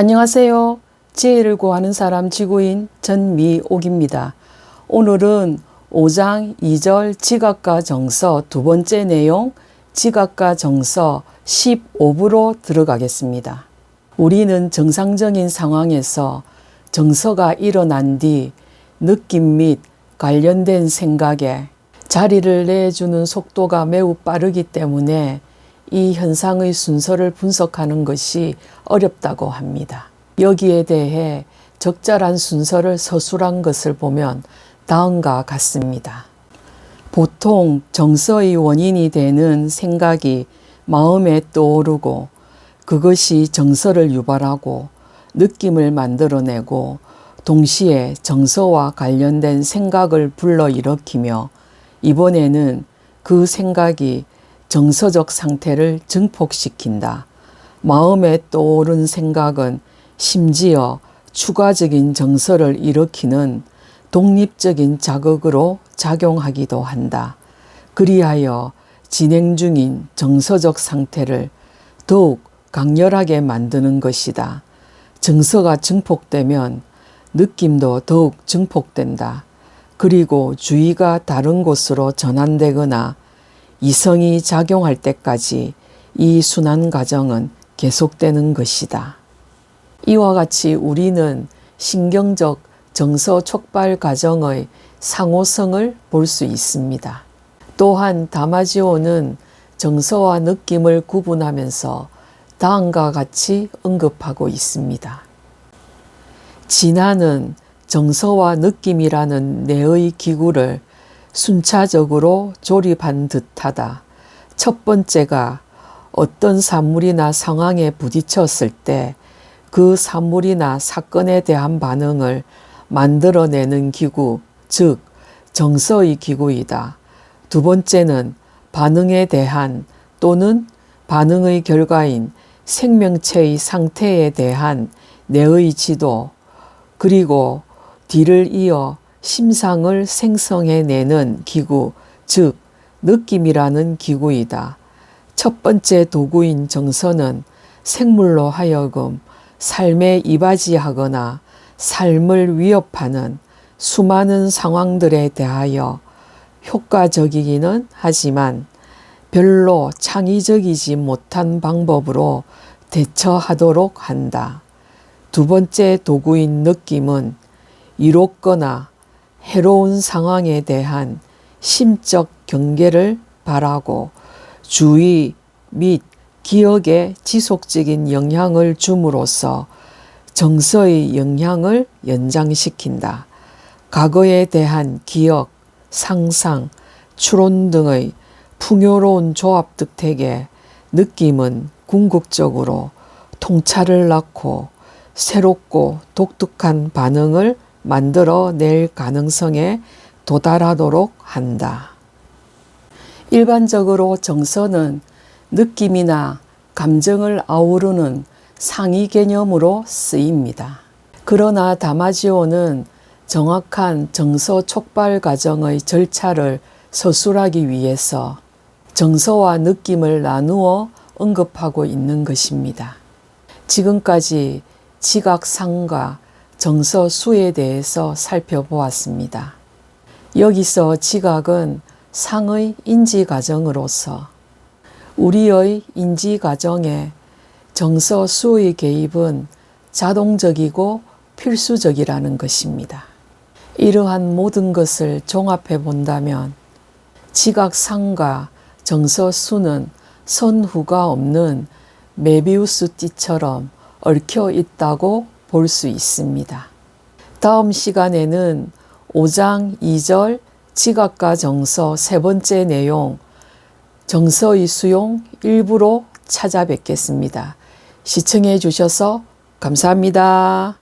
안녕하세요. 지혜를 구하는 사람 지구인 전미옥입니다. 오늘은 5장 2절 지각과 정서 두 번째 내용 지각과 정서 15부로 들어가겠습니다. 우리는 정상적인 상황에서 정서가 일어난 뒤 느낌 및 관련된 생각에 자리를 내주는 속도가 매우 빠르기 때문에 이 현상의 순서를 분석하는 것이 어렵다고 합니다. 여기에 대해 적절한 순서를 서술한 것을 보면 다음과 같습니다. 보통 정서의 원인이 되는 생각이 마음에 떠오르고 그것이 정서를 유발하고 느낌을 만들어내고 동시에 정서와 관련된 생각을 불러일으키며 이번에는 그 생각이 정서적 상태를 증폭시킨다. 마음에 떠오른 생각은 심지어 추가적인 정서를 일으키는 독립적인 자극으로 작용하기도 한다. 그리하여 진행 중인 정서적 상태를 더욱 강렬하게 만드는 것이다. 정서가 증폭되면 느낌도 더욱 증폭된다. 그리고 주의가 다른 곳으로 전환되거나 이성이 작용할 때까지 이 순환 과정은 계속되는 것이다. 이와 같이 우리는 신경적 정서 촉발 과정의 상호성을 볼 수 있습니다. 또한 다마지오는 정서와 느낌을 구분하면서 다음과 같이 언급하고 있습니다. 진화는 정서와 느낌이라는 뇌의 기구를 순차적으로 조립한 듯하다. 첫 번째가 어떤 산물이나 상황에 부딪혔을 때그 산물이나 사건에 대한 반응을 만들어내는 기구, 즉, 정서의 기구이다. 두 번째는 반응에 대한 또는 반응의 결과인 생명체의 상태에 대한 뇌의 지도, 그리고 뒤를 이어 심상을 생성해내는 기구, 즉, 느낌이라는 기구이다. 첫 번째 도구인 정서는 생물로 하여금 삶에 이바지하거나 삶을 위협하는 수많은 상황들에 대하여 효과적이기는 하지만 별로 창의적이지 못한 방법으로 대처하도록 한다. 두 번째 도구인 느낌은 이롭거나 해로운 상황에 대한 심적 경계를 바라고 주의 및 기억에 지속적인 영향을 줌으로써 정서의 영향을 연장시킨다. 과거에 대한 기억, 상상, 추론 등의 풍요로운 조합 득택에 느낌은 궁극적으로 통찰을 낳고 새롭고 독특한 반응을 만들어 낼 가능성에 도달하도록 한다. 일반적으로 정서는 느낌이나 감정을 아우르는 상위 개념으로 쓰입니다. 그러나 다마지오는 정확한 정서 촉발 과정의 절차를 서술하기 위해서 정서와 느낌을 나누어 언급하고 있는 것입니다. 지금까지 지각상과 정서 수에 대해서 살펴보았습니다. 여기서 지각은 상의 인지 과정으로서 우리의 인지 과정에 정서 수의 개입은 자동적이고 필수적이라는 것입니다. 이러한 모든 것을 종합해 본다면 지각상과 정서 수는 선후가 없는 메비우스 띠처럼 얽혀 있다고 볼 수 있습니다. 다음 시간에는 5장 2절 지각과 정서 세 번째 내용 정서의 수용 일부로 찾아뵙겠습니다. 시청해 주셔서 감사합니다.